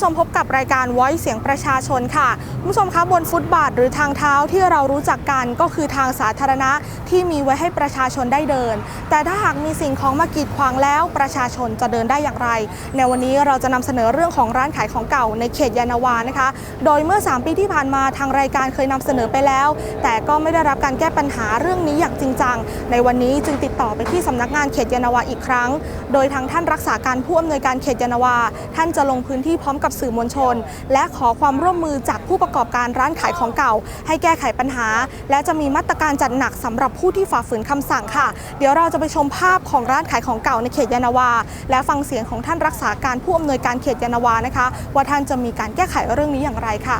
คุณผู้ชมพบกับรายการ Voice เสียงประชาชนค่ะคุณผู้ชมคะบนฟุตบาทหรือทางเท้าที่เรารู้จักกันก็คือทางสาธารณะที่มีไว้ให้ประชาชนได้เดิน แต่ถ้าหากมีสิ่งของมากีดขวางแล้วประชาชนจะเดินได้อย่างไร ในวันนี้เราจะนำเสนอเรื่องของร้านขายของเก่าในเขตยานาวานะคะ โดยเมื่อ 3 ปีที่ผ่านมาทางรายการเคยนำเสนอไปแล้ว แต่ก็ไม่ได้รับการแก้ปัญหาเรื่องนี้อย่างจริงจังในวันนี้จึงติดต่อไปที่สำนักงานเขตยานาวาอีกครั้ง โดยทางท่านรักษาการผู้อำนวยการเขตยานาวา ท่านจะลงพื้นที่พร้อมกับสื่อมวลชน และขอความร่วมมือจากผู้ประกอบการร้านขายของเก่า ให้แก้ไขปัญหา และจะมีมาตรการจัดหนักสำหรับผู้ที่ฝ่าฝืนคำสั่งค่ะ เดี๋ยวเราจะไปชมภาพของร้านขายของเก่าในเขตยานาวา และฟังเสียงของท่านรักษาการผู้อำนวยการเขตยานาวานะคะ ว่าท่านจะมีการแก้ไขเรื่องนี้อย่างไรค่ะ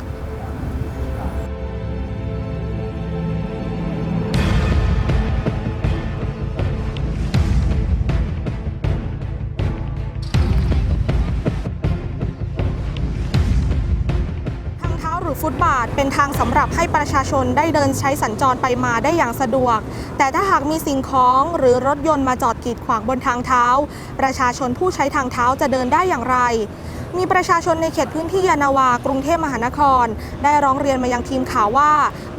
ฟุตบาทเป็นทางสำหรับให้ประชาชนได้เดินใช้สัญจรไปมาได้อย่างสะดวก แต่ถ้าหากมีสิ่งของหรือรถยนต์มาจอดกีดขวางบนทางเท้า ประชาชนผู้ใช้ทางเท้าจะเดินได้อย่างไร มีประชาชนในเขตพื้นที่ยานาวากรุงเทพมหานคร ได้ร้องเรียนมายังทีมข่าวว่า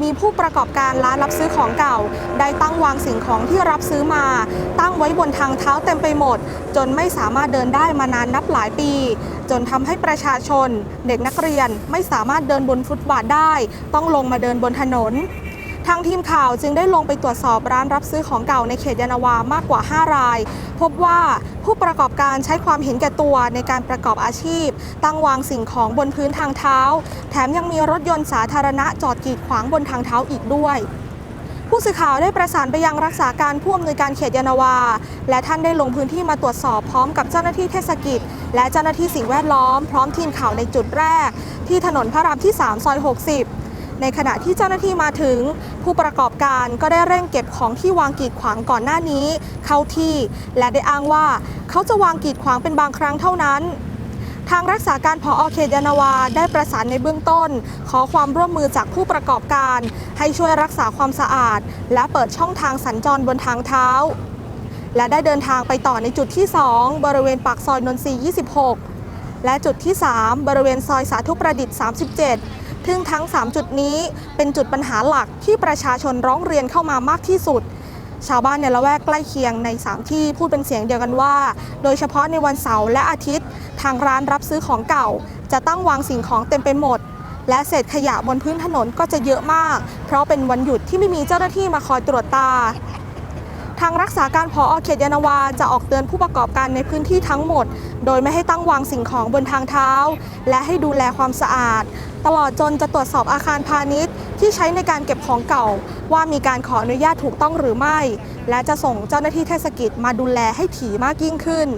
มีผู้ประกอบการร้านรับซื้อของเก่า ได้ตั้งวางสิ่งของที่รับซื้อมา ตั้งไว้บนทางเท้าเต็มไปหมด จนไม่สามารถเดินได้มานานนับหลายปี จนทำให้ประชาชน เด็กนักเรียนไม่สามารถเดินบนฟุตบาทได้ ต้องลงมาเดินบนถนน ทางทีมข่าวจึงได้ลงไปตรวจสอบร้านรับซื้อของเก่าในเขตยานาวามากกว่า 5 ราย พบว่าผู้ประกอบการใช้ความเห็นแก่ตัวในการประกอบอาชีพ ตั้งวางสิ่งของบนพื้นทางเท้า แถมยังมีรถยนต์สาธารณะจอดกีดขวางบนทางเท้าอีกด้วยผู้สื่อข่าวได้ประสานไปยังรักษาการผู้อำนวยการเขตยานาวา และท่านได้ลงพื้นที่มาตรวจสอบพร้อมกับเจ้าหน้าที่เทศกิจ และเจ้าหน้าที่สิ่งแวดล้อม พร้อมทีมข่าวในจุดแรก ที่ถนนพระรามที่ 3 ซอย 60 ในขณะที่เจ้าหน้าที่มาถึง ผู้ประกอบการก็ได้เร่งเก็บของที่วางกีดขวางก่อนหน้านี้ เข้าที่และได้อ้างว่า เขาจะวางกีดขวางเป็นบางครั้งเท่านั้นทางรักษาการผอเขตยานาวาได้ประสานในเบื้องต้น ขอความร่วมมือจากผู้ประกอบการ ให้ช่วยรักษาความสะอาด และเปิดช่องทางสัญจรบนทางเท้า และได้เดินทางไปต่อในจุดที่ 2 บริเวณปากซอยนนทรีย์ 26 และจุดที่ 3 บริเวณซอยสาธุประดิษฐ์ 37 ซึ่งทั้ง 3 จุดนี้เป็นจุดปัญหาหลักที่ประชาชนร้องเรียนเข้ามามากที่สุด ชาวบ้านในละแวกใกล้เคียงใน 3 ที่พูดเป็นเสียงเดียวกันว่า โดยเฉพาะในวันเสาร์และอาทิตย์ ทางร้านรับซื้อของเก่า จะตั้งวางสิ่งของเต็มไปหมด และเศษขยะบนพื้นถนนก็จะเยอะมาก เพราะเป็นวันหยุดที่ไม่มีเจ้าหน้าที่มาคอยตรวจตา ทางรักษาการผอเขตยานาวาจะออกเตือนผู้ประกอบการในพื้นที่ทั้งหมด โดยไม่ให้ตั้งวางสิ่งของบนทางเท้า และให้ดูแลความสะอาด ตลอดจนจะตรวจสอบอาคารพาณิชย์ ที่ใช้ในการเก็บของเก่า ว่ามีการขออนุญาตถูกต้องหรือไม่ และจะส่งเจ้าหน้าที่เทศกิจมาดูแลให้ถี่มากยิ่งขึ้น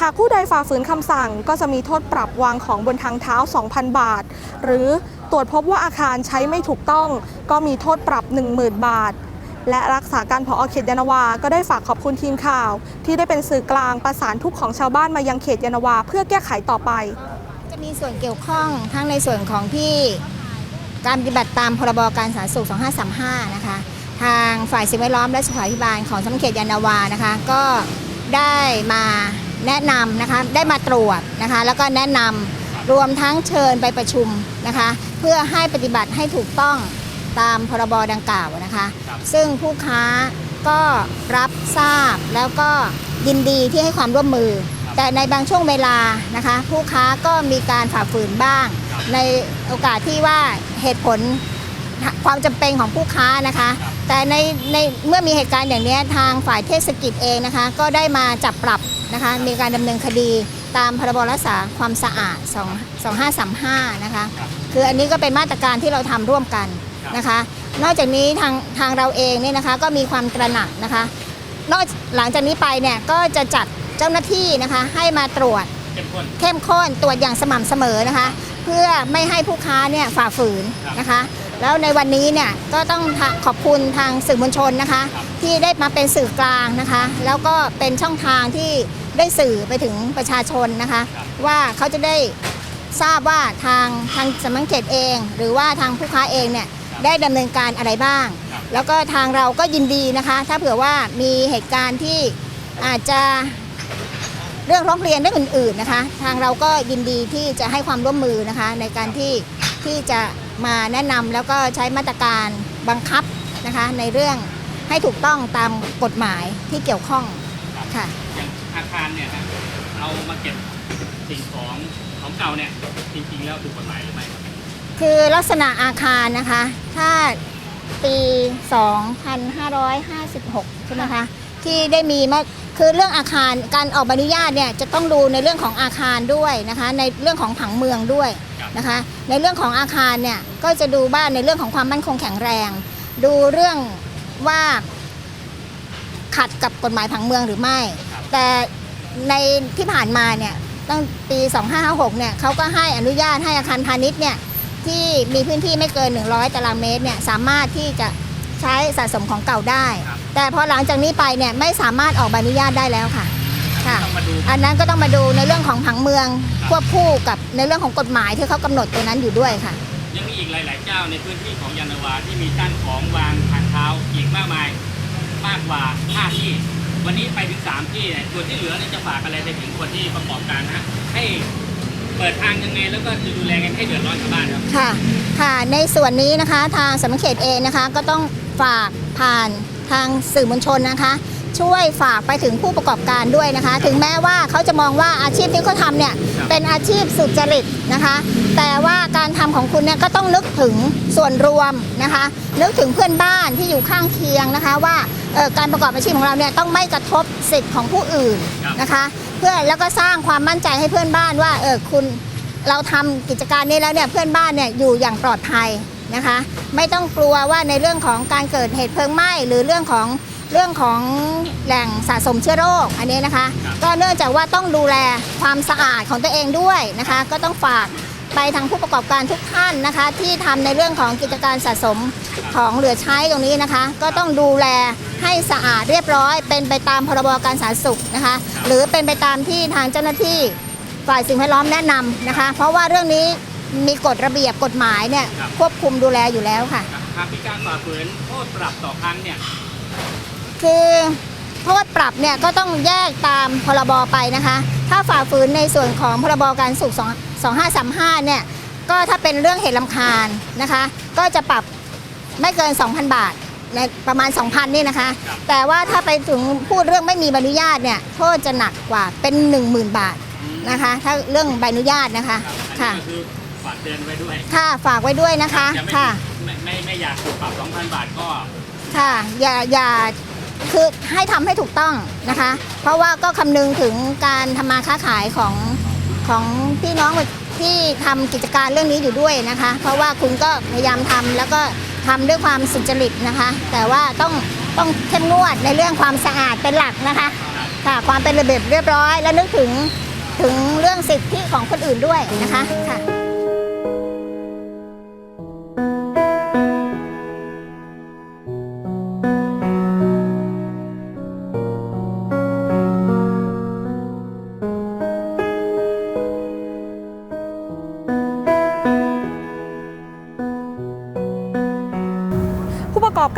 หากผู้ใดฝ่าฝืนคำสั่งก็จะมีโทษปรับวางของบนทางเท้า 2,000 บาท หรือตรวจพบว่าอาคารใช้ไม่ถูกต้อง ก็มีโทษปรับ 10,000 บาท และรักษาการผอเขตยานาวา ก็ได้ฝากขอบคุณทีมข่าว ที่ได้เป็นสื่อกลางประสานทุกของชาวบ้านมายังเขตยานาวา เพื่อแก้ไขต่อไป จะมีส่วนเกี่ยวข้องทั้งในส่วนของที่การปฏิบัติตามพรบการสาธารณสุข 2535 นะคะ ทางฝ่ายสิ่งแวดล้อมและสุขาภิบาลของสำนักเขตยานาวานะคะ ก็ได้มาแนะนำนะคะ ได้มาตรวจนะคะ แล้วก็แนะนำรวมทั้งเชิญไปประชุมนะคะ เพื่อให้ปฏิบัติให้ถูกต้อง ตามพรบดังกล่าวนะคะ ซึ่งผู้ค้าก็รับทราบแล้วก็ยินดีที่ให้ความร่วมมือ แต่ในบางช่วงเวลานะคะ ผู้ค้าก็มีการฝ่าฝืนบ้าง ในโอกาสที่ว่าเหตุผลความจำเป็นของผู้ค้านะคะ แต่ในในเมื่อมีเหตุการณ์อย่างนี้ทางฝ่ายเทศกิจเองนะคะ ก็ได้มาจับปรับนะคะ มีการดำเนินคดีตามพรบรักษาความสะอาด2 2535 นะคะ คืออันนี้ก็เป็นมาตรการที่เราทำร่วมกัน นะคะ นอกจากนี้ทางทางเราเองเนี่ยนะคะก็มีความตระหนักนะคะนอกหลังจากนี้ไปเนี่ยก็จะจัดเจ้าหน้าที่นะคะให้มาตรวจเข้มข้นตรวจอย่างสม่ำเสมอนะคะ เพื่อไม่ให้ผู้ค้าเนี่ยฝ่าฝืนนะคะ แล้วในวันนี้เนี่ยก็ต้องขอบคุณทางสื่อมวลชนนะคะ ที่ได้มาเป็นสื่อกลางนะคะ แล้วก็เป็นช่องทางที่ได้สื่อไปถึงประชาชนนะคะ ว่าเขาจะได้ทราบว่าทางทางสำนักงานเขตเอง หรือว่าทางผู้ค้าเองเนี่ย ได้ดำเนินการอะไรบ้าง แล้วก็ทางเราก็ยินดีนะคะ ถ้าเผื่อว่ามีเหตุการณ์ที่อาจจะเรื่องร้องเรียนเรื่องอื่น ๆนะคะ ทางเราก็ยินดีที่จะให้ความร่วมมือนะคะ ในการที่ที่จะมาแนะนำแล้วก็ใช้มาตรการบังคับนะคะ ในเรื่องให้ถูกต้องตามกฎหมายที่เกี่ยวข้องค่ะ อย่างอาคารเนี่ยนะเอามาเก็บสิ่งของของเก่าเนี่ยจริงๆแล้วถูกกฎหมายหรือไม่ คือลักษณะอาคารนะคะ ถ้าปี 2556 ใช่ไหมคะ ที่ได้มีมาคือเรื่องอาคารการออกใบอนุญาตเนี่ยจะต้องดูในเรื่องของอาคารด้วยนะคะ ในเรื่องของผังเมืองด้วยนะคะ ในเรื่องของอาคารเนี่ยก็จะดูบ้านในเรื่องของความมั่นคงแข็งแรง ดูเรื่องว่าขัดกับกฎหมายผังเมืองหรือไม่ แต่ในที่ผ่านมาเนี่ยตั้งปี 2556 เนี่ยเขาก็ให้อนุญาตให้อาคารพาณิชย์เนี่ย ที่มีพื้นที่ไม่เกิน 100 ตารางเมตรเนี่ยสามารถที่จะใช้สะสมของเก่าได้ครับแต่พอหลังจากนี้ไปเนี่ยไม่สามารถออกใบอนุญาตได้แล้วค่ะค่ะต้องมาดูอันนั้นก็ต้องมาดูในเรื่องของผังเมืองครับควบคู่กับในเรื่องของกฎหมายที่เขากำหนดตัวนั้นอยู่ด้วยค่ะ ยังมีอีกหลาย ๆ เจ้าในพื้นที่ของยานนาวาที่มีตั้งของวางทางเท้าอีกมากมายมากกว่า5ที่ วันนี้ไปถึง3ที่เนี่ยส่วนที่เหลือเนี่ยจะฝากอะไรไปถึงคนที่ประกอบการนะให้ เปิดทางยังไงแล้วก็จะดูแลกันให้เดือดร้อนชาวบ้านครับ ค่ะ ค่ะ ในส่วนนี้นะคะทางสำนักเขตเองนะคะ ก็ต้องฝากผ่านทางสื่อมวลชนนะคะ ช่วยฝากไปถึงผู้ประกอบการด้วยนะคะ ถึงแม้ว่าเขาจะมองว่าอาชีพที่เขาทำเนี่ยครับเป็นอาชีพสุจริตนะคะ แต่ว่าการทำของคุณเนี่ยก็ต้องนึกถึงส่วนรวมนะคะ นึกถึงเพื่อนบ้านที่อยู่ข้างเคียงนะคะ ว่าเอ่อการประกอบอาชีพของเราเนี่ยต้องไม่กระทบสิทธิ์ของผู้อื่นครับ นะคะเพื่อแล้วก็สร้างความมั่นใจให้เพื่อนบ้านว่าเออคุณเราทำกิจการนี้แล้วเนี่ยเพื่อนบ้านเนี่ยอยู่อย่างปลอดภัยนะคะ ไม่ต้องกลัวว่าในเรื่องของการเกิดเหตุเพลิงไหม้หรือเรื่องของเรื่องของแหล่งสะสมเชื้อโรคอันนี้นะคะครับก็เนื่องจากว่าต้องดูแลความสะอาดของตัวเองด้วยนะคะ ก็ต้องฝากไปทางผู้ประกอบการทุกท่านนะคะ ที่ทำในเรื่องของกิจการสะสมของเหลือใช้ตรงนี้นะคะ ก็ต้องดูแล ให้สะอาดเรียบร้อย เป็นไปตามพรบการสาธารณสุขนะคะ หรือเป็นไปตามที่ทางเจ้าหน้าที่ฝ่ายสิ่งแวดล้อมแนะนำนะคะ เพราะว่าเรื่องนี้มีกฎระเบียบกฎหมายเนี่ยครับ ควบคุมดูแลอยู่แล้วค่ะ หากมีการฝ่าฝืนโทษปรับต่อครั้งเนี่ย คือโทษปรับเนี่ยก็ต้องแยกตามพรบไปนะคะ ถ้าฝ่าฝืนในส่วนของพรบการสุข2 2535 เนี่ย ก็ถ้าเป็นเรื่องเหตุลำคาญนะคะ ก็จะปรับไม่เกิน 2,000 บาท ในประมาณ 2,000 นี่นะคะครับแต่ว่าถ้าไปถึงพูดเรื่องไม่มีใบอนุญาตเนี่ยโทษจะหนักกว่าเป็น 10,000 บาทนะคะ ถ้าเรื่องใบอนุญาตนะคะครับอันค่ะนี้ก็คือฝากเตือนไว้ด้วยค่ะฝากไว้ด้วยนะคะอย่าไม่ค่ะไม่ไม่ไม่อยากถูกปรับ 2,000 บาทก็ค่ะอย่าอย่าคือให้ทำให้ถูกต้องนะคะ เพราะว่าก็คำนึงถึงการทำมาค้าขายของของพี่น้องที่ทำกิจการเรื่องนี้อยู่ด้วยนะคะ เพราะว่าคุณก็พยายามทำแล้วก็ ทำด้วยความสุจริตนะคะ แต่ว่าต้องต้องเข้มงวดในเรื่องความสะอาดเป็นหลักนะคะค่ะความเป็นระเบียบเรียบร้อย และนึกถึงถึงเรื่องสิทธิของคนอื่นด้วยนะคะค่ะ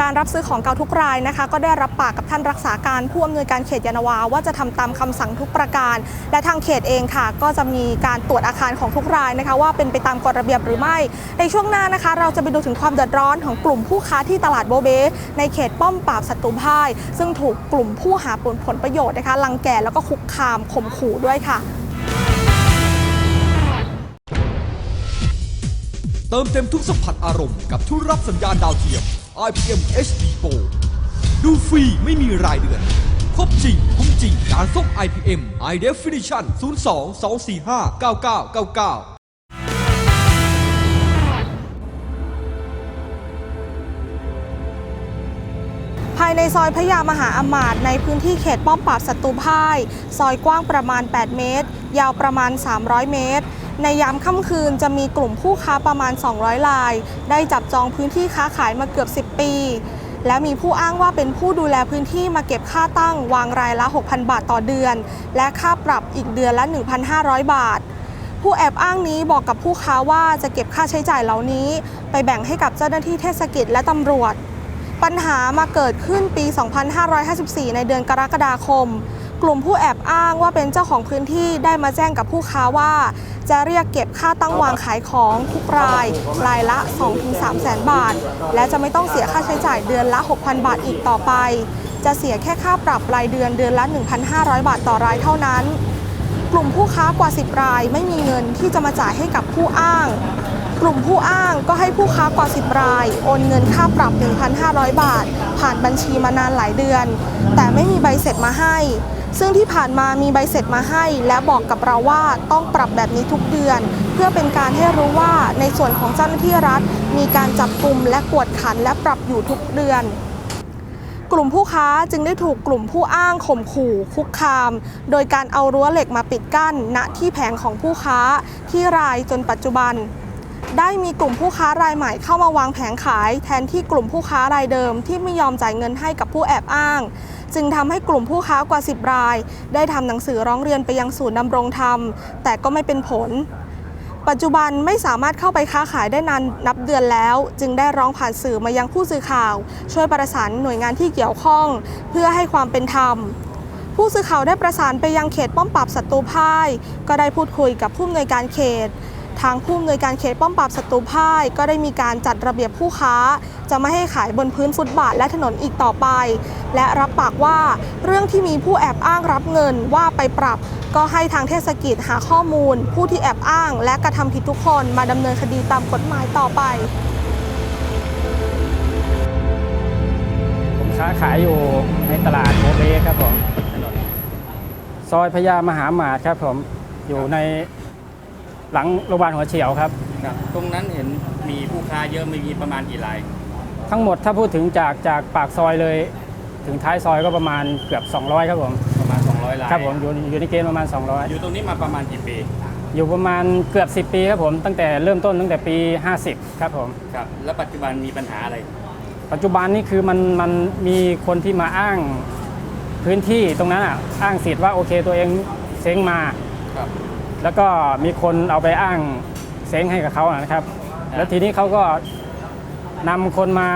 การรับซื้อของเก่าทุกรายนะคะ ก็ได้รับปากกับท่านรักษาการผู้อำนวยการเขตยานาวาว่าจะทำตามคำสั่งทุกประการ และทางเขตเองค่ะ ก็จะมีการตรวจอาคารของทุกรายนะคะ ว่าเป็นไปตามกฎระเบียบหรือไม่ ในช่วงหน้านะคะ เราจะไปดูถึงความเดือดร้อนของกลุ่มผู้ค้าที่ตลาดโบเบ ในเขตป้อมปราบศัตรูพ่ายซึ่งถูกกลุ่มผู้หาผลผลประโยชน์นะคะลังแกแล้วก็คุกคามข่มขู่ด้วยค่ะเติมเต็มทุกสัมผัสอารมณ์กับทุกรับสัญญาณดาวเทียม IPM HD Pro ดูฟรีไม่มีรายเดือน ครบจริง คุ้มจริงการส่ง IPM High Definition 02 245 9999ภายในซอยพระยามหาอมาตย์ในพื้นที่เขตป้อมปราบศัตรูพ่าย ซอยกว้างประมาณ 8 เมตร ยาวประมาณ 300 เมตร ในยามค่ำคืนจะมีกลุ่มผู้ค้าประมาณ 200ราย ได้จับจองพื้นที่ค้าขายมาเกือบ 10 ปี และมีผู้อ้างว่าเป็นผู้ดูแลพื้นที่มาเก็บค่าตั้งวางรายละ 6,000 บาทต่อเดือน และค่าปรับอีกเดือนละ 1,500 บาท ผู้แอบอ้างนี้บอกกับผู้ค้าว่าจะเก็บค่าใช้จ่ายเหล่านี้ ไปแบ่งให้กับเจ้าหน้าที่เทศกิจและตำรวจ ปัญหามาเกิดขึ้นปี 2554 ในเดือนกรกฎาคม กลุ่มผู้แอบอ้างว่าเป็นเจ้าของพื้นที่ได้มาแจ้งกับผู้ค้าว่า จะเรียกเก็บค่าตั้งวางขายของทุกราย รายละ 2-3แสนบาท และจะไม่ต้องเสียค่าใช้จ่ายเดือนละ 6,000 บาทอีกต่อไป จะเสียแค่ค่าปรับรายเดือนเดือนละ 1,500 บาทต่อรายเท่านั้น กลุ่มผู้ค้ากว่า 10 รายไม่มีเงินที่จะมาจ่ายให้กับผู้อ้าง กลุ่มผู้อ้างก็ให้ผู้ค้ากว่า 10 ราย โอนเงินค่าปรับ 1,500 บาท ผ่านบัญชีมานานหลายเดือน แต่ไม่มีใบเสร็จมาให้ ซึ่งที่ผ่านมามีใบเสร็จมาให้ และบอกกับเราว่าต้องปรับแบบนี้ทุกเดือน เพื่อเป็นการให้รู้ว่าในส่วนของเจ้าหน้าที่รัฐ มีการจับกลุ่มและกวดขันและปรับอยู่ทุกเดือนกลุ่มผู้ค้าจึงได้ถูกกลุ่มผู้อ้างข่มขู่คุกคาม โดยการเอารั้วเหล็กมาปิดกั้น ณที่แผงของผู้ค้าที่รายจนปัจจุบัน ได้มีกลุ่มผู้ค้ารายใหม่เข้ามาวางแผงขาย แทนที่กลุ่มผู้ค้ารายเดิมที่ไม่ยอมจ่ายเงินให้กับผู้แอบอ้าง จึงทำให้กลุ่มผู้ค้ากว่า 10 ราย ได้ทำหนังสือร้องเรียนไปยังศูนย์ดำรงธรรม แต่ก็ไม่เป็นผล ปัจจุบันไม่สามารถเข้าไปค้าขายได้นานนับเดือนแล้ว จึงได้ร้องผ่านสื่อมายังผู้สื่อข่าว ช่วยประสานหน่วยงานที่เกี่ยวข้อง เพื่อให้ความเป็นธรรมผู้สื่อข่าวได้ประสานไปยังเขตป้อมปราบศัตรูพ่าย ก็ได้พูดคุยกับผู้อำนวยการเขต ทางผู้อำนวยการเขตป้อมปราบศัตรูพ่ายก็ได้มีการจัดระเบียบผู้ค้า จะไม่ให้ขายบนพื้นฟุตบาทและถนนอีกต่อไป และรับปากว่าเรื่องที่มีผู้แอบอ้างรับเงินว่าไปปรับ ก็ให้ทางเทศกิจหาข้อมูล ผู้ที่แอบอ้าง และกระทำผิดทุกคนมาดำเนินคดีตามกฎหมายต่อไปผมค้าขายอยู่ในตลาดโมเบครับผมถนนซอยพญามหาหมาดครับผม อยู่ใน หลังโรงพยาบาลหัวเฉียวครับ ครับ ตรงนั้นเห็นมีผู้ค้าเยอะไม่มีประมาณกี่ราย ทั้งหมดถ้าพูดถึงจากจากปากซอยเลย ถึงท้ายซอยก็ประมาณเกือบ 200 ครับผม ประมาณ 200รายครับผมอยู่อยู่ในเกณฑ์ประมาณอยู่ตรงนี้มาประมาณกี่ปี200อยู่ประมาณเกือบ 10 ปีครับผม ตั้งแต่เริ่มต้นตั้งแต่ปี 50 ครับผม ครับ แล้วปัจจุบันมีปัญหาอะไร ปัจจุบันนี่คือมันมันมีคนที่มาอ้างพื้นที่ตรงนั้นอะอ้างสิทธิ์ว่าโอเคตัวเองเซ้งมา ครับ แล้วก็มีคนเอาไปอ้างเซ้งให้กับเขาอะนะครับครับ แล้วทีนี้เขาก็นำคนมา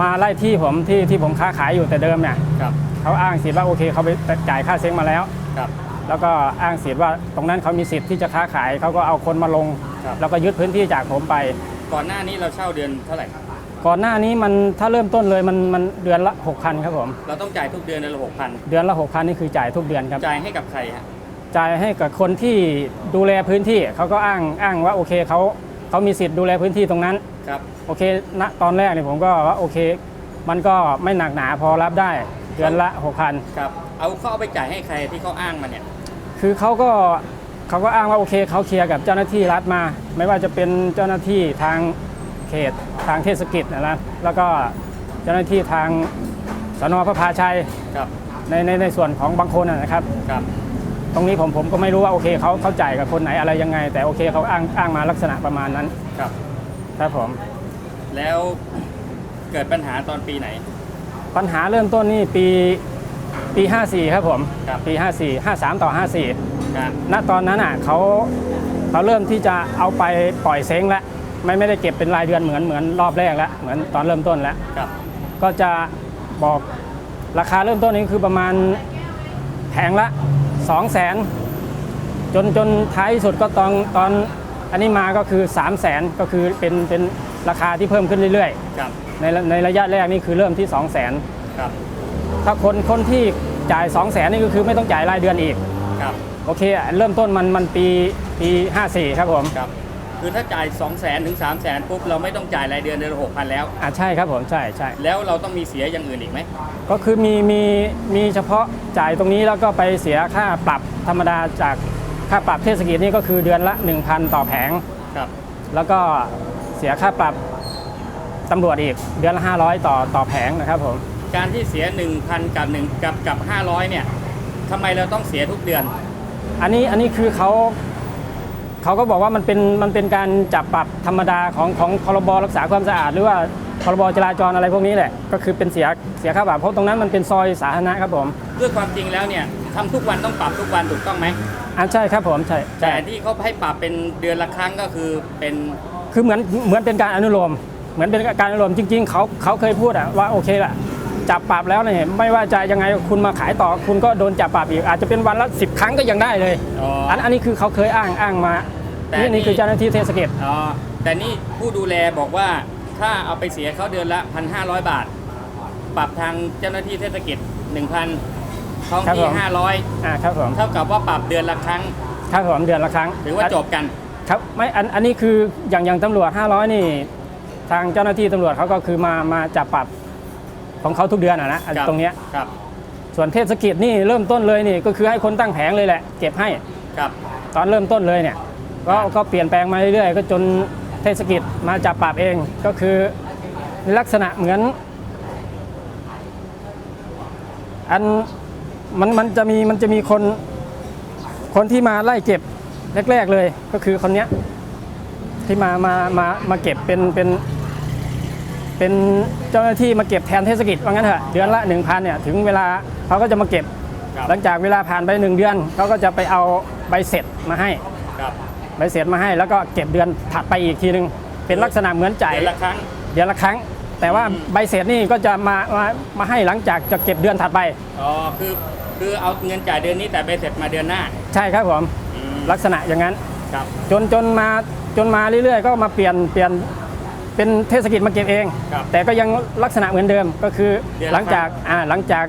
มาไล่ที่ผมที่ที่ผมค้าขายอยู่แต่เดิมเนี่ยครับเขาอ้างสิทธิ์ว่าโอเคเขาไปจ่ายค่าเซ้งมาแล้วครับแล้วก็อ้างสิทธิ์ว่าตรงนั้นเขามีสิทธิ์ที่จะค้าขายเขาก็เอาคนมาลงครับแล้วก็ยึดพื้นที่จากผมไป ก่อนหน้านี้เราเช่าเดือนเท่าไหร่ก่อนหน้านี้มันถ้าเริ่มต้นเลยมันมันเดือนละ6,000ครับผมเราต้องจ่ายทุกเดือนเดือนละหกพันเดือนละ6,000นี่คือจ่ายทุกเดือนครับจ่ายให้กับใครฮะ จ่ายให้กับคนที่ดูแลพื้นที่เขาก็อ้างอ้างว่าโอเคเขาเขามีสิทธิ์ดูแลพื้นที่ตรงนั้นครับโอเคณตอนแรกเนี่ยผมก็ว่าโอเค มันก็ไม่หนักหนาพอรับได้เดือนละ6,000ครับเอาเขาเอาไปจ่ายให้ใครที่เขาอ้างมาเนี่ยคือเขาก็เขาก็อ้างว่าโอเคเขาเคลียร์กับเจ้าหน้าที่รัฐมา ไม่ว่าจะเป็นเจ้าหน้าที่ทางเขตทางเทศกิจนะนะแล้วก็เจ้าหน้าที่ทางสนพระพาชัยครับในในในส่วนของบางคนนะนะครับครับ ตรงนี้ผมผมก็ไม่รู้ว่าโอเคเขาเขาจ่ายกับคนไหนอะไรยังไง แต่โอเคเขาอ้างอ้างมาลักษณะประมาณนั้นครับ ครับผมแล้วเกิดปัญหาตอนปีไหน ปัญหาเริ่มต้นนี่ปีปี 54 ครับผมครับ ปี 54 53 ต่อ54ครับณตอนนั้นอะเขาเขาเริ่มที่จะเอาไปปล่อยเซ้งแล้วไม่ไม่ได้เก็บเป็นรายเดือนเหมือนเหมือนรอบแรกแล้วเหมือนตอนเริ่มต้นแล้ว ครับก็จะบอกราคาเริ่มต้นนี้คือประมาณแผงละ 2 0 0แสนจนจนท้ายที่สุดก็ตอนตอนอันนี้มาก็คือ3 0 0แสนก็คือเป็นเป็นราคาที่เพิ่มขึ้นเรื่อยครับๆในในระยะแรกนี่คือเริ่มที่ 2 0 0แสนครับถ้าคนคนที่จ่าย 2 0 0แสนนี่ก็คือไม่ต้องจ่ายรายเดือนอีกครับโอเคอะเริ่มต้นมันมันปีปี 54 ครับผม ครับคือถ้าจ่าย 2 0 0 0 0 0ถึง3 0 0 0 0 0ปุ๊บเราไม่ต้องจ่ายรายเดือนเดือนละ6,000แล้ว อ่าใช่ครับผมใช่ใช่แล้วเราต้องมีเสียอย่างอื่นอีกไหมก็คือมีมีมีเฉพาะจ่ายตรงนี้แล้วก็ไปเสียค่าปรับธรรมดาจากค่าปรับเทศกิจนี่ก็คือเดือนละ 1,000 ต่อแผง ครับ แล้วก็เสียค่าปรับตำรวจอีกเดือนละ500 ต่อต่อแผงนะครับผมการที่เสีย 1,000 กับ1กับกับ 500เนี่ยทำไมเราต้องเสียทุกเดือน อันนี้อันนี้คือเขา เขาก็บอกว่ามันเป็นมันเป็นการจับปรับธรรมดาของของพรบรักษาความสะอาด หรือว่าพรบจราจรอะไรพวกนี้แหละก็คือเป็นเสียเสียค่าปรับเพราะตรงนั้นมันเป็นซอยสาธารณะครับผมด้วยความจริงแล้วเนี่ยทำทุกวันต้องปรับทุกวันถูกต้องไหมอ่าใช่ครับผมใช่แต่ใช่ที่เขาให้ปรับเป็นเดือนละครั้งก็คือเป็นคือเหมือนเหมือนเป็นการอนุโลมเหมือนเป็นการอนุโลมจริง ๆเขาเขาเคยพูดอะว่าโอเคละ จับปรับแล้วเนี่ยไม่ว่าจะยังไงคุณมาขายต่อ คุณก็โดนจับปรับอีกอาจจะเป็นวันละ10ครั้งก็ยังได้เลยอ๋ออั อันอันนี้คือเขาเคยอ้างอ้างมาแต่นี่นี่ นี่คือเจ้าหน้าที่เทศกิจอ๋อแต่นี่ผู้ดูแลบอกว่าถ้าเอาไปเสียเขาเดือนละ 1,500 บาท ปรับทางเจ้าหน้าที่เทศกิจ 1,000ท้องที่500อ่าครับผมเท่ากับว่าปรับเดือนละครั้งครับผมเดือนละครั้งถือว่าจบกัน ครับไม่อันอันนี้คืออย่างอย่างตำรวจ 500 นี่ ทางเจ้าหน้าที่ตำรวจเขาก็คือมามาจับปรับ ของเขาทุกเดือนอะนะอันครับตรงเนี้ยครับ ส่วนเทศกิจนี่เริ่มต้นเลยนี่ก็คือให้คนตั้งแผงเลยแหละ เก็บให้ครับตอนเริ่มต้นเลยเนี่ยก็ก็เปลี่ยนแปลงมาเรื่อยๆ ก็จนเทศกิจมาจับปรับเองก็คือลักษณะเหมือน อันมันมันจะมีมันจะมีคนคนที่มาไล่เก็บแรก ๆเลยก็คือคนเนี้ยที่มามามามาเก็บเป็นเป็น เป็นเจ้าหน้าที่มาเก็บแทนเทศกิจว่างั้นเถอะเดือนละ1,000เนี่ยถึงเวลาเขาก็จะมาเก็บครับหลังจากเวลาผ่านไปหนึ่งเดือนเขาก็จะไปเอาใบเสร็จมาให้ครับใบเสร็จมาให้แล้วก็เก็บเดือนถัดไปอีกทีนึง เป็นลักษณะเหมือนจ่ายเดือนละครั้งเดือนละครั้ง แต่ว่าอืมใบเสร็จนี่ก็จะมามามาให้หลังจากจะเก็บเดือนถัดไปอ๋อคือคือเอาเงินจ่ายเดือนนี้แต่ไปเสร็จมาเดือนหน้า ใช่ครับผมอืมลักษณะอย่างนั้นครับจนจนมาจนมาเรื่อยๆ ก็มาเปลี่ยนเปลี่ยน เป็นเทศกิจมาเก็บเอง ครับแต่ก็ยังลักษณะเหมือนเดิมก็คือเดือนละหลังจากอ่าหลังจาก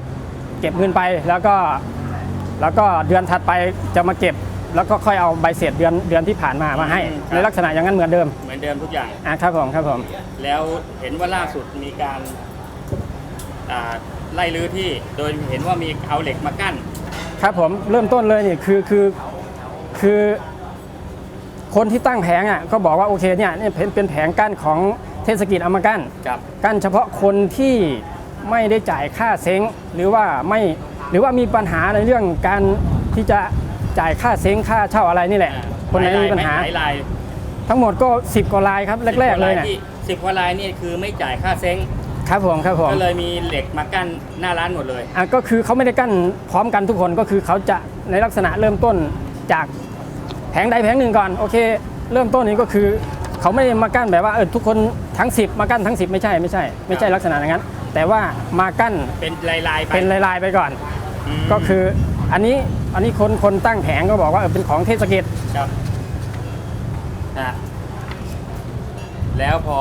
เก็บเงินไปแล้วก็แล้วก็เดือนถัดไปจะมาเก็บ แล้วก็ค่อยเอาใบเสร็จเดือนเดือนที่ผ่านมามาให้ในลักษณะอย่างนั้นเหมือนเดิมเหมือนเดิมทุกอย่าง อ่าครับผมครับผมแล้วเห็นว่าล่าสุดมีการอ่าไล่ลื้อที่ โดยเห็นว่ามีเอาเหล็กมากั้น ครับผมเริ่มต้นเลยนี่คือคือคือ คนที่ตั้งแผงอะก็บอกว่าโอเคเนี่ยเนี่ยเป็นเป็นแผงกั้นของเทศกิจเอามากั้นครับ กั้นเฉพาะคนที่ไม่ได้จ่ายค่าเซ้งหรือว่าไม่หรือว่ามีปัญหาในเรื่องการที่จะจ่ายค่าเซ้งค่าเช่าอะไรนี่แหละ คนไหนมีปัญหา หลายลายทั้งหมดก็ 10กว่าลายครับแรกๆเลยเนี่ยสิบกว่าลายนี่คือไม่จ่ายค่าเซ้งครับผมครับผมก็เลยมีเหล็กมากั้นหน้าร้านหมดเลยอะก็คือเขาไม่ได้กั้นพร้อมกันทุกคนก็คือเขาจะในลักษณะเริ่มต้นจาก แผงใดแผงหนึ่งก่อนโอเค เริ่มต้นนี้ก็คือ เขาไม่ได้มากั้นแบบว่าเออทุกคนทั้ง 10 มากั้นทั้ง 10 ไม่ใช่ไม่ใช่ ไม่ใช่ลักษณะอย่างนั้น แต่ว่ามากั้นเป็นลายลายๆไปเป็นลายๆไปก่อน มก็คืออันนี้อันนี้คนคนตั้งแผงก็บอกว่าเออเป็นของเทศกิจครับนะแล้วพอ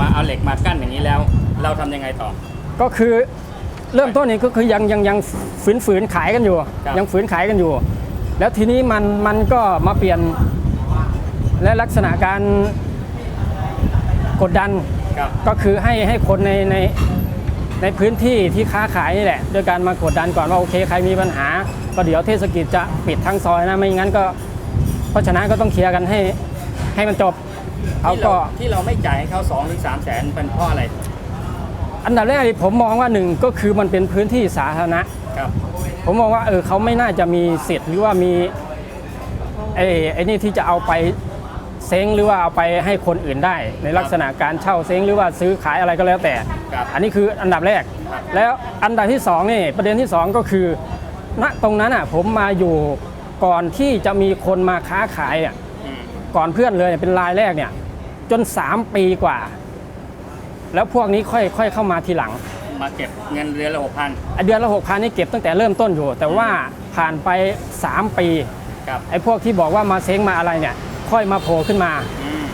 มาเอาเหล็กมากั้นอย่างนี้แล้ว เราทำยังไงต่อ ก็คือเริ่มต้นนี้ก็คือยังยังยังฝืนฝืนขายกันอยู่ ครับ ยังฝืนขายกันอยู่ แล้วทีนี้มันมันก็มาเปลี่ยนและลักษณะการกดดันครับก็คือให้ให้คนในในในพื้นที่ที่ค้าขายนี่แหละด้วยการมากดดันก่อนว่าโอเคใครมีปัญหา ก็เดี๋ยวเทศกิจจะปิดทั้งซอยนะไม่งั้นก็ เพราะฉะนั้นก็ต้องเคลียร์กันให้ให้มันจบเขาที่เราก็ที่เราไม่จ่ายให้เขาสองถึงสามแสนเป็นเพราะอะไร อันดับแรกที่ผมมองว่าหนึ่งก็คือมันเป็นพื้นที่สาธารณะครับ ผมมองว่าเออเขาไม่น่าจะมีสิทธิ์หรือว่ามีไอ้ไอ้นี่ที่จะเอาไปเซ้งหรือว่าเอาไปให้คนอื่นได้ ในลักษณะการเช่าเซ้งหรือว่าซื้อขายอะไรก็แล้วแต่ ครับอันนี้คืออันดับแรกครับแล้วอันดับที่สองนี่ประเด็นที่สองก็คือณตรงนั้นอะผมมาอยู่ก่อนที่จะมีคนมาค้าขายอะอืมก่อนเพื่อนเลยเป็นรายแรกเนี่ยจน 3 ปีกว่า แล้วพวกนี้ค่อยค่อยเข้ามาทีหลัง มาเก็บเงินเดือนละหกพันไอ้เดือนละหกพันนี่เก็บตั้งแต่เริ่มต้นอยู่ แต่ว่าผ่านไป 3 ปีครับไอ้พวกที่บอกว่ามาเซ้งมาอะไรเนี่ย ค่อยมาโผล่ขึ้นมาอืม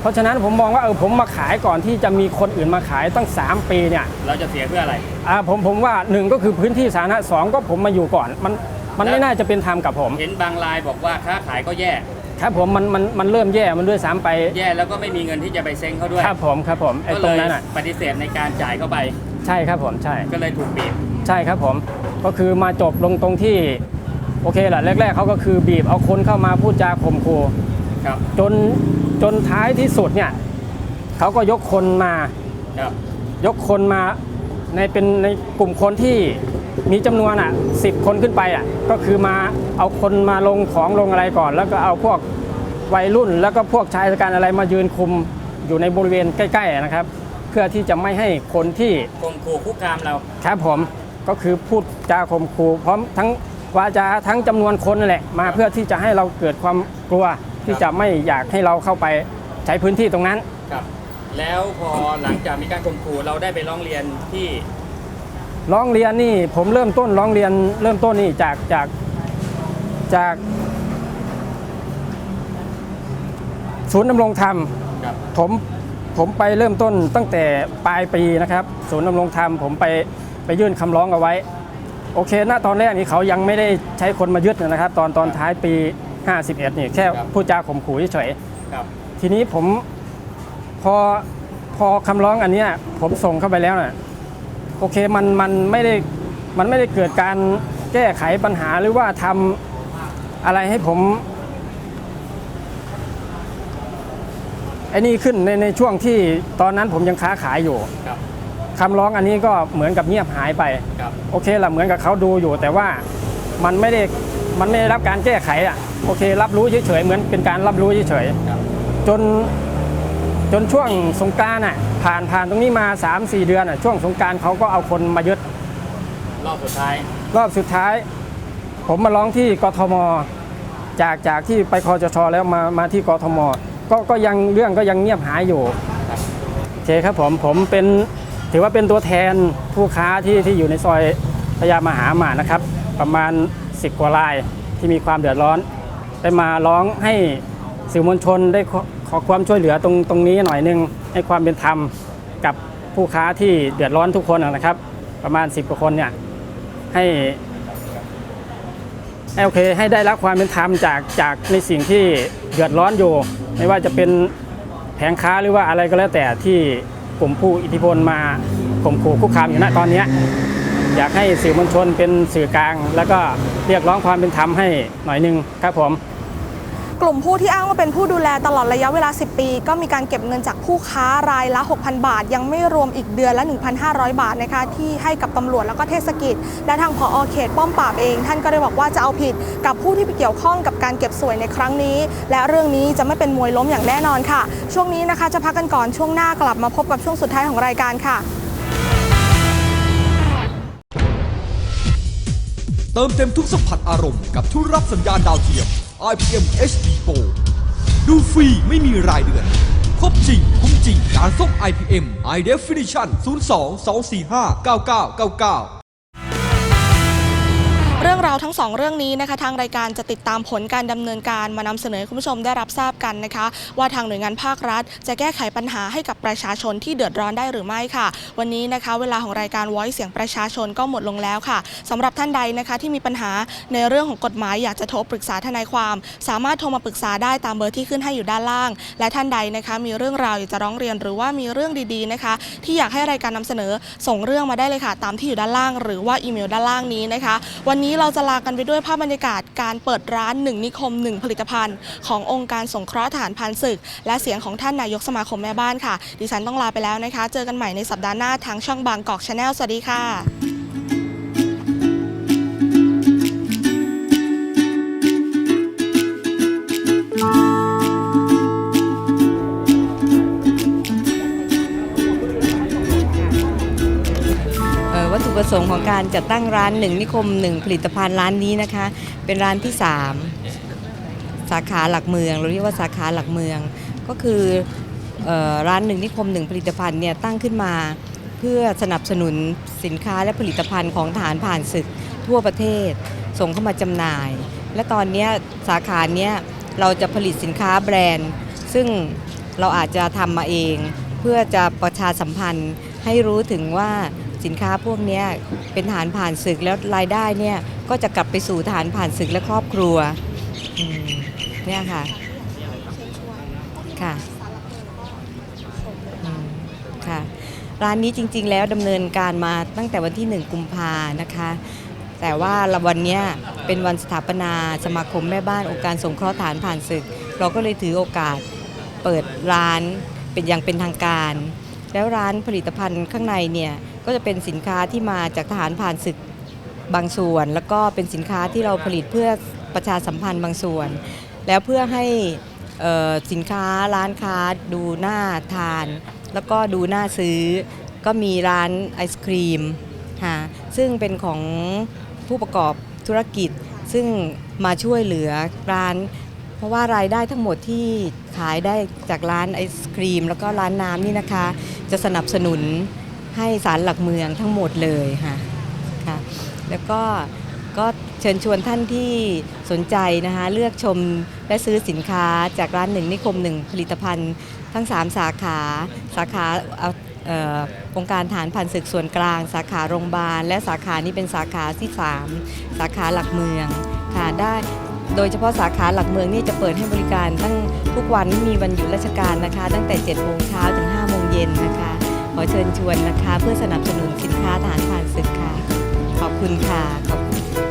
เพราะฉะนั้นผมมองว่าเออผมมาขายก่อนที่จะมีคนอื่นมาขายตั้ง 3 ปีเนี่ย เราจะเสียเพื่ออะไรอ่าผมผมว่าหนึ่งก็คือพื้นที่สาธารณะสองก็ผมมาอยู่ก่อน มันมันไม่น่าจะเป็นธรรมกับผม เห็นบางรายบอกว่าค้าขายก็แย่ครับผมมันมันมันเริ่มแย่มันด้วยซ้ำไปแย่แล้วก็ไม่มีเงินที่จะไปเซ้งเขาด้วยครับผมครับผมไอ้ก็ตเลรงยนั้นอะปฏิเสธในการจ่ายเข้าไป ใช่ครับผมใช่ ก็เลยถูกบีบ ใช่ครับผมก็คือมาจบลงตรงที่โอเคแหละแรก ๆเขาก็คือบีบเอาคนเข้ามาพูดจาข่มขู่ครับ จนจนท้ายที่สุดเนี่ยเขาก็ยกคนมา ครับ ยกคนมาในเป็นในกลุ่มคนที่มีจำนวนอะสิบคนขึ้นไปอะก็คือมาเอาคนมาลงของลงอะไรก่อน แล้วก็เอาพวกวัยรุ่น แล้วก็พวกชายชะกันอะไรมายืนคุมอยู่ในบริเวณใกล้ ๆ นะครับเพื่อที่จะไม่ให้คนที่ข่มขู่คุกคามเราครับผมก็คือพูดจาข่มขู่พร้อมทั้งวาจาทั้งจำนวนคนนั่นแหละมาเพื่อที่จะให้เราเกิดความกลัวที่จะไม่อยากให้เราเข้าไปใช้พื้นที่ตรงนั้นครับ แล้วพอหลังจากมีการข่มขู่เราได้ไปร้องเรียนที่ ร้องเรียนนี่ผมเริ่มต้นร้องเรียนเริ่มต้นนี่จากจากจากศูนย์ดำรงธรรมครับผม ผมไปเริ่มต้นตั้งแต่ปลายปีนะครับศูนย์ดำรงธรรมผมไปไปยื่นคำร้องเอาไว้ โอเค ณตอนแรกนี่เขายังไม่ได้ใช้คนมายึดนะครับ ตอนตอนท้ายปี 51นี่แค่พูดจาข่มขู่เฉยๆครับทีนี้ผมพอพอคำร้องอันเนี้ยผมส่งเข้าไปแล้วน่ะโอเคมันมันไม่ได้มันไม่ได้เกิดการแก้ไขปัญหาหรือว่าทำอะไรให้ผม ไอ้นี่ขึ้นในในช่วงที่ตอนนั้นผมยังค้าขายอยู่ครับ คำร้องอันนี้ก็เหมือนกับเงียบหายไป ครับ โอเคละเหมือนกับเขาดูอยู่ แต่ว่ามันไม่ได้มันไม่ได้รับการแก้ไขอะโอเครับรู้เฉยๆเหมือนเป็นการรับรู้เฉยๆครับจนจนช่วงสงกรารน่ะผ่านผ่านตรงนี้มา 3-4 เดือนน่ะช่วงสงกรารเขาก็เอาคนมายึด รอบสุดท้าย รอบสุดท้าย ผมมาร้องที่กทม จากจากที่ไปคอจชแล้วมามาที่กทม ก็ก็ยังเรื่องก็ยังเงียบหายอยู่โอเคครับผมผมเป็นถือว่าเป็นตัวแทนผู้ค้าที่ที่อยู่ในซอยพญามหาหมานะครับ ประมาณ 10 กว่ารายที่มีความเดือดร้อน ได้มาร้องให้สื่อมวลชนได้ขอความช่วยเหลือตรงตรงนี้หน่อยหนึงให้ความเป็นธรรมกับผู้ค้าที่เดือดร้อนทุกคนนะครับ ประมาณ 10กว่าคนเนี่ยให้ ให้โอเค ให้ได้รับความเป็นธรรมจากจากในสิ่งที่เดือดร้อนอยู่ ไม่ว่าจะเป็นแผงค้าหรือว่าอะไรก็แล้วแต่ที่กลุ่มผู้อิทธิพลมาข่มขู่คุกคามอยู่ณตอนนี้อยากให้สื่อมวลชนเป็นสื่อกลาง แล้วก็เรียกร้องความเป็นธรรมให้หน่อยหนึงครับผม กลุ่มผู้ที่อ้างว่าเป็นผู้ดูแลตลอดระยะเวลา 10 ปี ก็มีการเก็บเงินจากผู้ค้ารายละ 6,000 บาท ยังไม่รวมอีกเดือนละ 1,500 บาทนะคะที่ให้กับตำรวจแล้วก็เทศกิจ และทางผอเขตป้อมปราบเอง ท่านก็ได้บอกว่าจะเอาผิดกับผู้ที่ไปเกี่ยวข้องกับการเก็บสวยในครั้งนี้ และเรื่องนี้จะไม่เป็นมวยล้มอย่างแน่นอนค่ะ ช่วงนี้นะคะจะพักกันก่อนช่วงหน้ากลับมาพบกับช่วงสุดท้ายของรายการค่ะเติมเต็มทุกสัมผัสอารมณ์กับทุกรับสัญญาณดาวเทียม IPM HD Pro ดูฟรีไม่มีรายเดือน ครบจริง คุ้มจริงการส่ง IPM High Definition 02 245 9999 เรื่องราวทั้งสองเรื่องนี้นะคะทางรายการจะติดตามผลการดำเนินการมานำเสนอคุณผู้ชมได้รับทราบกันนะคะ ว่าทางหน่วยงานภาครัฐ จะแก้ไขปัญหาให้กับประชาชนที่เดือดร้อนได้หรือไม่ค่ะ วันนี้นะคะ เวลาของรายการ Voice เสียงประชาชนก็หมดลงแล้วค่ะสำหรับท่านใดนะคะที่มีปัญหาในเรื่องของกฎหมายอยากจะโทรปรึกษาทนายความ สามารถโทรมาปรึกษาได้ตามเบอร์ที่ขึ้นให้อยู่ด้านล่าง และท่านใดนะคะมีเรื่องราวอยากจะร้องเรียนหรือว่ามีเรื่องดีๆนะคะ ที่อยากให้รายการนำเสนอส่งเรื่องมาได้เลยค่ะ ตามที่อยู่ด้านล่าง หรือว่าอีเมลด้านล่างนี้นะคะ วันนี้เราจะลากันไปด้วยภาพบรรยากาศการเปิดร้านหนึ่งนิคมหนึ่งผลิตภัณฑ์ ขององค์การสงเคราะห์ฐานพันศึก และเสียงของท่านนายกสมาคมแม่บ้านค่ะ ดิฉันต้องลาไปแล้วนะคะ เจอกันใหม่ในสัปดาห์หน้าทางช่องบางกอกชาแนลสวัสดีค่ะ สงค์ของการจัดตั้งร้านหนึ่งนิคมหนึ่งผลิตภัณฑ์ร้านนี้นะคะ เป็นร้านที่ 3 สาขาหลักเมืองเราเรียกว่าสาขาหลักเมือง ก็คืออร้านหนึ่งนิคมหนึ่งผลิตภัณฑ์เนี่ยตั้งขึ้นมา เพื่อสนับสนุนสินค้าและผลิตภัณฑ์ของทหารผ่านศึกทั่วประเทศ ส่งเข้ามาจำหน่าย และตอนนี้สาขาเนี้ยเราจะผลิตสินค้าแบรนด์ ซึ่งเราอาจจะทำมาเอง เพื่อจะประชาสัมพันธ์ให้รู้ถึงว่า สินค้าพวกนี้เป็นฐานผ่านศึกแล้วรายได้เนี่ยก็จะกลับไปสู่ฐานผ่านศึกและครอบครัวเนี่ยค่ะค่ะค่ะ ร้านนี้จริง ๆ แล้วดำเนินการมาตั้งแต่วันที่ 1 กุมภานะคะ แต่ว่าวันเนี้ยเป็นวันสถาปนาสมาคมแม่บ้านองค์การสงเคราะห์ฐานผ่านศึก เราก็เลยถือโอกาสเปิดร้านเป็นอย่างเป็นทางการ แล้วร้านผลิตภัณฑ์ข้างในเนี่ย ก็จะเป็นสินค้าที่มาจากทหารผ่านศึกบางส่วน แล้วก็เป็นสินค้าที่เราผลิตเพื่อประชาสัมพันธ์บางส่วน แล้วเพื่อให้สินค้าร้านค้าดูน่าทาน แล้วก็ดูน่าซื้อ ก็มีร้านไอศครีมค่ะซึ่งเป็นของผู้ประกอบธุรกิจ ซึ่งมาช่วยเหลือร้าน เพราะว่ารายได้ทั้งหมดที่ขายได้จากร้านไอศครีม แล้วก็ร้านน้ำนี่นะคะ จะสนับสนุน ให้สารหลักเมืองทั้งหมดเลยค่ะแล้วก็ก็เชิญชวนท่านที่สนใจนะคะเลือกชมและซื้อสินค้าจากร้านหนึ่งนิคมหนึ่งผลิตภัณฑ์ทั้ง 3 สาขา สาขาอาเอ่อองค์การฐานผ่านศึกส่วนกลาง สาขาโรงพยาบาล และสาขานี้เป็นสาขาที่ 3 สาขาหลักเมืองค่ะได้โดยเฉพาะสาขาหลักเมืองนี่จะเปิดให้บริการตั้งทุกวันไม่มีวันหยุดราชการนะคะ ตั้งแต่7โมงเช้าถึง5โมงเย็นนะคะ ขอเชิญชวนนะคะ เพื่อสนับสนุนสินค้าทหารผ่านศึกค่ะ ขอบคุณค่ะขอบคุณ